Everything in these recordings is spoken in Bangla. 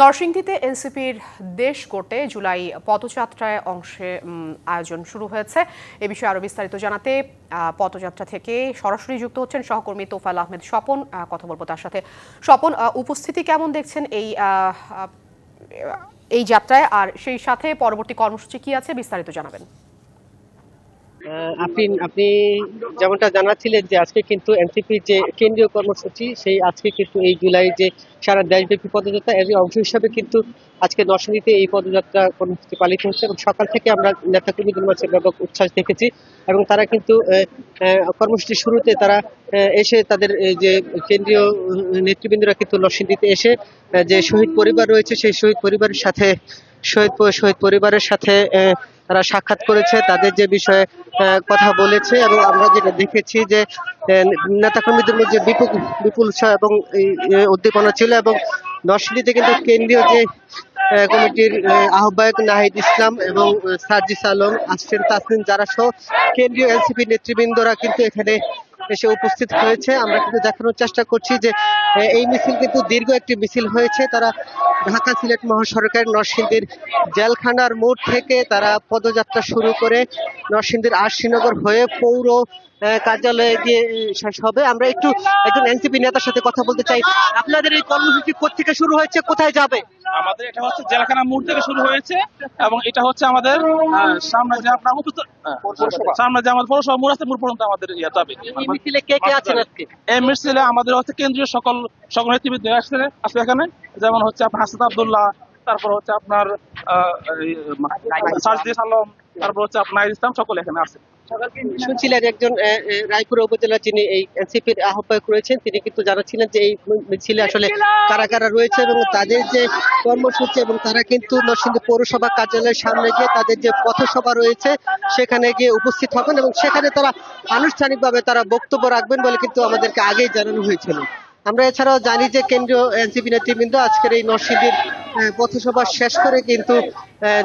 নরসিংদীতে এনসিপির দেশ কোর্টে জুলাই পদযাত্রায় অংশে আয়োজন শুরু হয়েছে। এ বিষয়ে আরও বিস্তারিত জানাতে পদযাত্রা থেকে সরাসরি যুক্ত হচ্ছেন সহকর্মী তোফাল আহমেদ স্বপন। কথা বলব তার সাথে। স্বপন উপস্থিতি কেমন দেখছেন এই এই যাত্রায়? আর সেই সাথে পরবর্তী কর্মসূচি কি আছে? বিস্তারিত জানাবেন। আপনি আপনি যেমনটা জানাচ্ছিলেন যে আজকে কিন্তু এনসিপির যে কেন্দ্রীয় কর্মসূচি, সেই আজকে কিন্তু এই জুলাই যে সারা দেশব্যাপী পদযাত্রা এর অংশ হিসাবে কিন্তু আজকে নরসিংদীতে এই পদযাত্রা কর্মসূচি পালিত হচ্ছে এবং সকাল থেকে আমরা নেতাকর্মীদের মাঝে ব্যাপক উচ্ছ্বাস দেখেছি এবং তারা কিন্তু কর্মসূচির শুরুতে তারা এসে তাদের যে কেন্দ্রীয় নেতৃবৃন্দরা কিন্তু নরসিংদীতে এসে যে শহীদ পরিবার রয়েছে, সেই শহীদ পরিবারের সাথে, শহীদ শহীদ পরিবারের সাথে তারা সাক্ষাৎ করেছে, তাদের যে বিষয়ে কথা বলেছে এবং আমরা যেটা দেখেছি যে নেতাকর্মীদের মধ্যে বিপুল বিপুল এবং উদ্দীপনা ছিল এবং নরসিংদীতে কিন্তু কেন্দ্রীয় যে কমিটির আহ্বায়ক নাহিদ ইসলাম এবং সার্জিস আলম আসছেন তাসলিম যারা সহ কেন্দ্রীয় এনসিপি নেতৃবৃন্দরা কিন্তু এখানে এসে উপস্থিত হয়েছে। আমরা কিন্তু দেখানোর চেষ্টা করছি যে এই মিছিল কিন্তু দীর্ঘ একটি মিছিল হয়েছে। তারা ঢাকা সিলেট মহাসড়কের নরসিংদীর জেলখানার মোড় থেকে তারা পদযাত্রা শুরু করে নরসিংদীর আরশিনগর হয়ে পৌর কার্যালয়ে গিয়ে শেষ হবে। আমরা একটু একজন এনসিপি নেতার সাথে কথা বলতে চাই। আপনাদের এই কর্মসূচি কোথেকে শুরু হয়েছে কোথায় যাবে? আমাদের এটা হচ্ছে জেলাখানা মোড় থেকে শুরু হয়েছে এবং এটা হচ্ছে আমাদের সামনে যে আপনার সামনে যে আমাদের পৌরসভা মোড় আছে মোড় পর্যন্ত আমাদের ইয়ে যাবে এই মিছিলে কে কে আছেন আজকে? এই মিছিলে আমাদের হচ্ছে কেন্দ্রীয় সকল আসছে আসছে এখানে। যেমন হচ্ছে আপনার আব্দুল্লাহ, তারপর হচ্ছে আপনার আলম, তারপর হচ্ছে আপনার ইসলাম, সকল এখানে আছে শুনছিলেন একজন রায়পুর উপজেলা যিনি এই আহ্বায়ক রয়েছেন, তিনি কিন্তু জানাচ্ছিলেন যে এই মিছিলে আসলে কারা কারা রয়েছে এবং তাদের যে কর্মসূচি এবং তারা কিন্তু নরসিংদী পৌরসভা কার্যালয়ের সামনে গিয়ে তাদের যে পথসভা রয়েছে, সেখানে গিয়ে উপস্থিত হবেন এবং সেখানে তারা আনুষ্ঠানিকভাবে তারা বক্তব্য রাখবেন বলে কিন্তু আমাদেরকে আগেই জানানো হয়েছিল। আমরা এছাড়াও জানি যে কেন্দ্রীয় এনসিপি নেতৃবৃন্দ আজকের এই নরসিংদীর পথসভা শেষ করে কিন্তু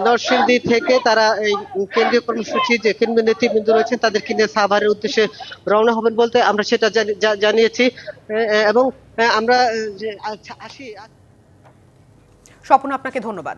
নরসিংদী থেকে তারা এই কেন্দ্রীয় কর্মসূচি যে কেন্দ্রীয় নেতৃবৃন্দ রয়েছেন তাদেরকে নিয়ে সাভারের উদ্দেশ্যে রওনা হবেন বলতে আমরা সেটা জানিয়েছি। এবং আমরা আচ্ছা, আসি স্বপন আপনাকে ধন্যবাদ।